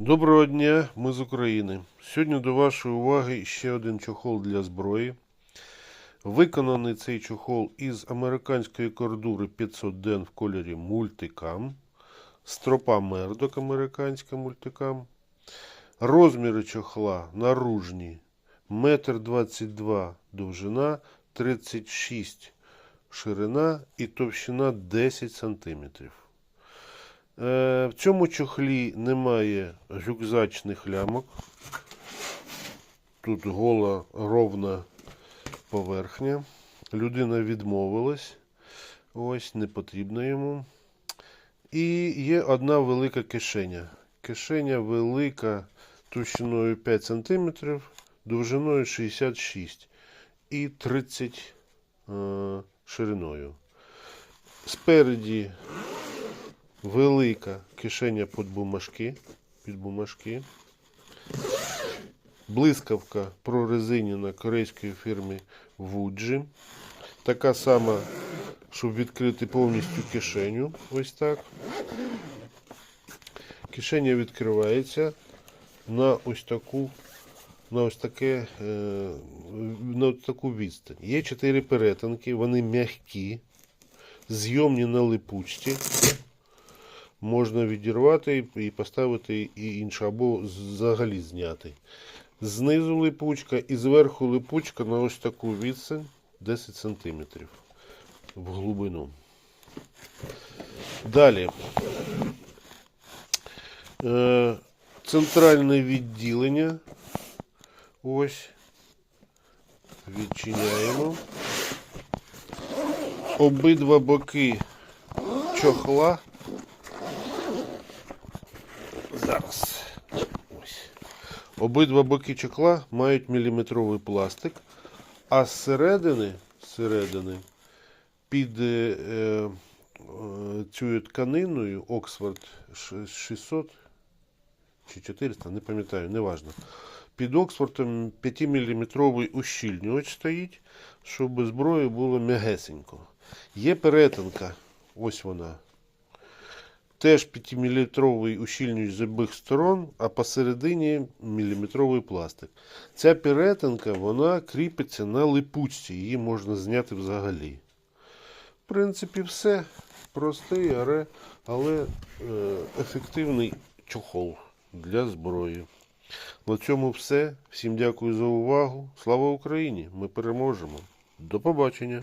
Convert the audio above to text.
Доброго дня, ми з України. Сьогодні до вашої уваги ще один чохол для зброї. Виконаний цей чохол із американської кордури 500 ден в кольорі мультикам. Стропа мердок американська мультикам. Розміри чохла наружні 1,22 м довжина, 36 ширина і товщина 10 см. Е, В цьому чохлі немає рюкзачних лямок. Тут гола ровна поверхня. Людина відмовилась. Ось, не потрібно йому. І є одна велика кишеня. Кишеня велика товщиною 5 см, довжиною 66 і 30 е, шириною. Спереді велика кишеня під бумажки. Під бумажки. Блискавка прорезинена корейської фірми Вуджі. Така сама, щоб відкрити повністю кишеню. Ось так. Кишеня відкривається на ось таку, на ось таке, е, на ось таку відстань. Є чотири перетинки, вони м'які, зйомні на липучці можна відірвати і поставити і інше, або взагалі зняти. Знизу липучка і зверху липучка на ось таку відстань 10 см в глибину. Далі. Е, Центральне відділення. Ось. Відчиняємо. Обидва боки чохла Зараз. Ось. Обидва боки чохла мають міліметровий пластик, а зсередини, зсередини під е, е, цією тканиною Оксфорд 600 чи 400, не пам'ятаю, неважно. Під Оксфордом 5-мм ущільнювач стоїть, щоб зброї було м'ягесенько. Є перетинка, ось вона. Теж 5-мм ущільнювач з обох сторон, а посередині міліметровий пластик. Ця перетинка вона кріпиться на липучці, її можна зняти взагалі. В принципі, все. Простий, але, але е, ефективний чохол для зброї. На цьому все. Всім дякую за увагу. Слава Україні! Ми переможемо. До побачення!